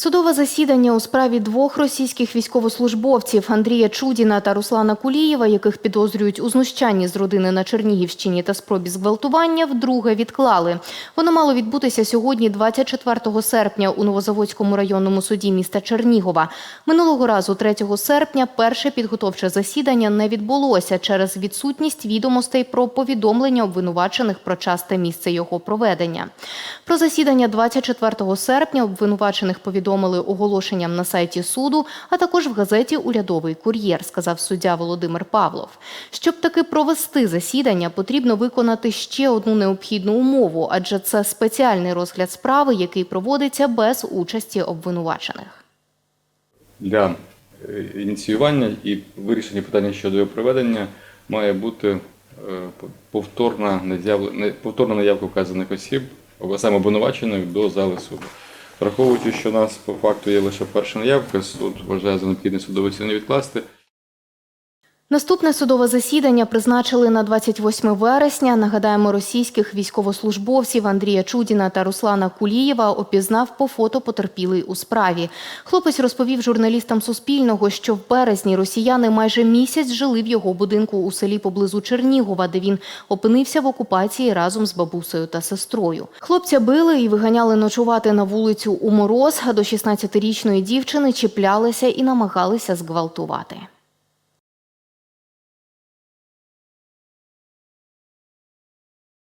Судове засідання у справі двох російських військовослужбовців Андрія Чудіна та Руслана Кулієва, яких підозрюють у знущанні з родини на Чернігівщині та спробі зґвалтування, вдруге відклали. Воно мало відбутися сьогодні, 24 серпня, у Новозаводському районному суді міста Чернігова. Минулого разу, 3 серпня, перше підготовче засідання не відбулося через відсутність відомостей про повідомлення обвинувачених про час та місце його проведення. Про засідання 24 серпня обвинувачених повідомили оголошенням на сайті суду, а також в газеті Урядовий кур'єр, сказав суддя Володимир Павлов. Щоб таки провести засідання, потрібно виконати ще одну необхідну умову, адже це спеціальний розгляд справи, який проводиться без участі обвинувачених. Для е, ініціювання і вирішення питання щодо його проведення має бути е, повторна наявка, вказаних осіб, саме обвинувачених до зали суду. Враховуючи, що у нас по факту є лише перша наявка, суд вважає за необхідне судове засідання відкласти. Наступне судове засідання призначили на 28 вересня. Нагадаємо, російських військовослужбовців Андрія Чудіна та Руслана Кулієва опізнав по фото потерпілий у справі. Хлопець розповів журналістам Суспільного, що в березні росіяни майже місяць жили в його будинку у селі поблизу Чернігова, де він опинився в окупації разом з бабусею та сестрою. Хлопця били і виганяли ночувати на вулицю у мороз. А до 16-річної дівчини чіплялися і намагалися зґвалтувати.